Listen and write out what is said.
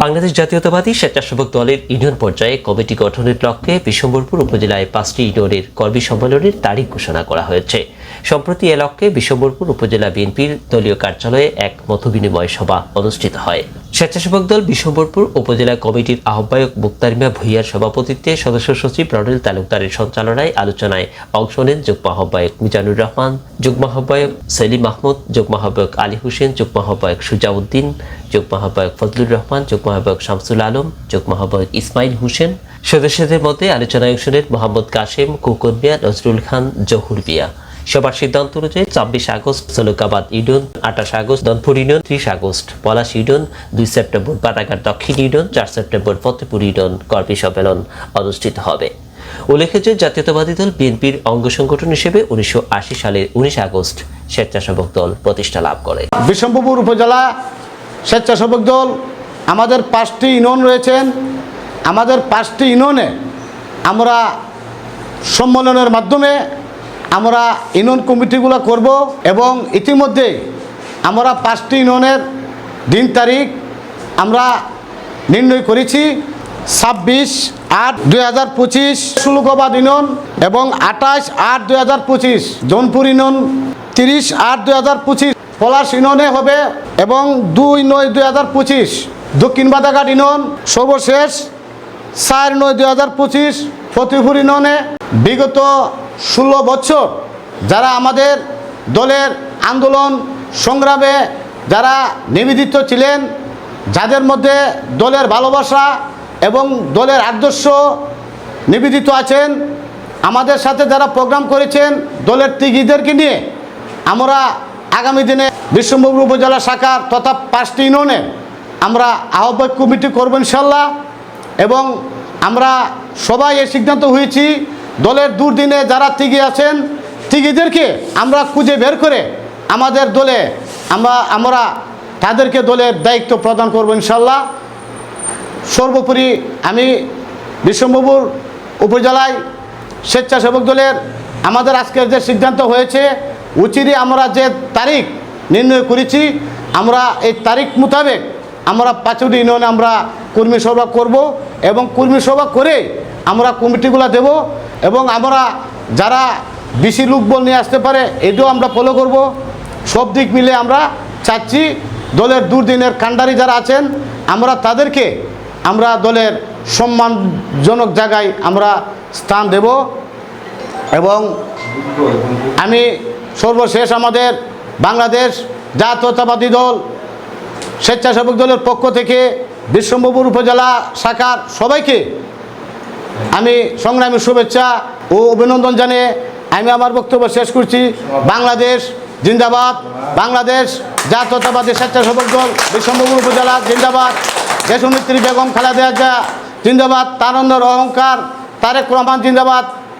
বাংলাদেশ জাতীয়তাবাদী স্বেচ্ছাসেবক দলের ইউনিয়ন পর্যায়ে কমিটি গঠনের লক্ষ্যে বিশ্বম্বরপুর উপজেলায় পাঁচটি ইউনিয়নের কর্মী সম্মেলনের তারিখ ঘোষণা করা হয়েছে। সম্প্রতি এ লক্ষ্যে বিশ্বম্বরপুর উপজেলা বিএনপির দলীয় কার্যালয়ে এক মতবিনিময় সভা অনুষ্ঠিত হয়। স্বেচ্ছাসেবক দল বিশ্বম্বরপুর উপজেলা কমিটির আহ্বায়ক মুক্তারিমা ভূঁইয়ার সভাপতিত্বে সদস্য সচিব রনিল তালুকদারের সঞ্চালনায় আলোচনায় অংশ নেন যুগ্ম আহ্বায়ক মিজানুর রহমান, যুগ্ম আহ্বায়ক সেলিম মাহমুদ যুগ্ম আহ্বায়ক আলী হোসেন, যুগ্ম আহ্বায়ক সুজাউদ্দিন, যুগ্ম আহ্বায়ক ফজলুর রহমান, যুগ্ম আহ্বায়ক শামসুল আলম, যুগ্ম আহ্বায়ক ইসমাইল হোসেন। সদস্যদের মধ্যে আলোচনায় অংশ নেন মোহাম্মদ কাশেম, কুকুর মিয়া, নজরুল খান, জহুর মিয়া। সবার সিদ্ধান্ত অনুযায়ী ছাব্বিশ আগস্ট সলুকাবাদ ইউনিয়ন, আঠাশ আগস্ট দনপুর ইউনিয়ন, ত্রিশ আগস্ট পলাশ ইউনিয়ন, দুই সেপ্টেম্বর বাটাঘাট দক্ষিণ ইউনিয়ন, চার সেপ্টেম্বর ফতেপুর ইউনিয়ন কর্মী সম্মেলন অনুষ্ঠিত হবে। উল্লেখ্য যে জাতীয়তাবাদী দল বিএনপির অঙ্গ সংগঠন হিসেবে উনিশশো আশি সালের উনিশ আগস্ট স্বেচ্ছাসেবক দল প্রতিষ্ঠা লাভ করে। বিশম্ভপুর উপজেলা স্বেচ্ছাসেবক দল, আমাদের পাঁচটি ইউনিয়ন রয়েছেন। আমাদের পাঁচটি ইউনিয়নে আমরা সম্মেলনের মাধ্যমে আমরা ইউনিয়ন কমিটিগুলো করব এবং ইতিমধ্যে আমরা পাঁচটি ইউনিয়নের দিন তারিখ আমরা নির্ণয় করেছি, ছাব্বিশ আট দুই হাজার পঁচিশ শুল্কবাদ ইউনিয়ন এবং আঠাশ আট দুই হাজার পঁচিশ জৌনপুর ইউনিয়ন, তিরিশ আট দুই হাজার পঁচিশ পলাশ ইউনিয়নে হবে এবং দুই নয় দুই হাজার পঁচিশ দক্ষিণ বাদাঘাট ইউনিয়ন, সর্বশেষ চার নয় দুই হাজার পঁচিশ ফতিপুর ইউনিয়নে বিগত ষোলো বছর যারা আমাদের দলের আন্দোলন সংগ্রামে যারা নিবেদিত ছিলেন, যাদের মধ্যে দলের ভালোবাসা এবং দলের আদর্শ নিবেদিত আছেন, আমাদের সাথে যারা প্রোগ্রাম করেছেন, দলের ত্যাগীদেরকে নিয়ে আমরা আগামী দিনে বিশ্বম্বপুর উপজেলা শাখার তথা পাঁচটি ইউনিয়নে আমরা আহ্বায়ক কমিটি করব ইনশাল্লাহ এবং আমরা সবাই এই সিদ্ধান্ত হয়েছি, দলের দুর্দিনে যারা তিগি আছেন, তিগিদেরকে আমরা খুঁজে বের করে আমাদের দলে আমরা আমরা তাদেরকে দলের দায়িত্ব প্রদান করব ইনশাল্লাহ। সর্বোপরি আমি বিশ্বম্বপুর উপজেলায় স্বেচ্ছাসেবক দলের আমাদের আজকের যে সিদ্ধান্ত হয়েছে, উচিরই আমরা যে তারিখ নির্ণয় করেছি, আমরা এই তারিখ মোতাবেক আমরা পাঁচটি ইউনিয়নে আমরা কর্মী সভা করব এবং কর্মী সভা করে আমরা কমিটিগুলো দেব এবং আমরা যারা বেশি লোকবল নিয়ে আসতে পারে, এটাও আমরা ফলো করব। সব দিক মিলে আমরা চাচ্ছি দলের দুর্দিনের কাণ্ডারি যারা আছেন, আমরা তাদেরকে আমরা দলের সম্মানজনক জায়গায় আমরা স্থান দেব এবং আমি সর্বশেষ আমাদের বাংলাদেশ জাতীয়তাবাদী দল, স্বেচ্ছাসেবক দলের পক্ষ থেকে বিশ্বম্বপুর উপজেলা শাখার সবাইকে আমি সংগ্রামী শুভেচ্ছা ও অভিনন্দন জানিয়ে আমি আমার বক্তব্য শেষ করছি। বাংলাদেশ জিন্দাবাদ। বাংলাদেশ জাতীয়তাবাদী স্বেচ্ছাসেবক দল বিশ্বম্বপুর উপজেলা জিন্দাবাদ। দেশনেত্রী বেগম খালেদা জিয়া জিন্দাবাদ। তানন্দর অহংকার, তারেক রহমান জিন্দাবাদ।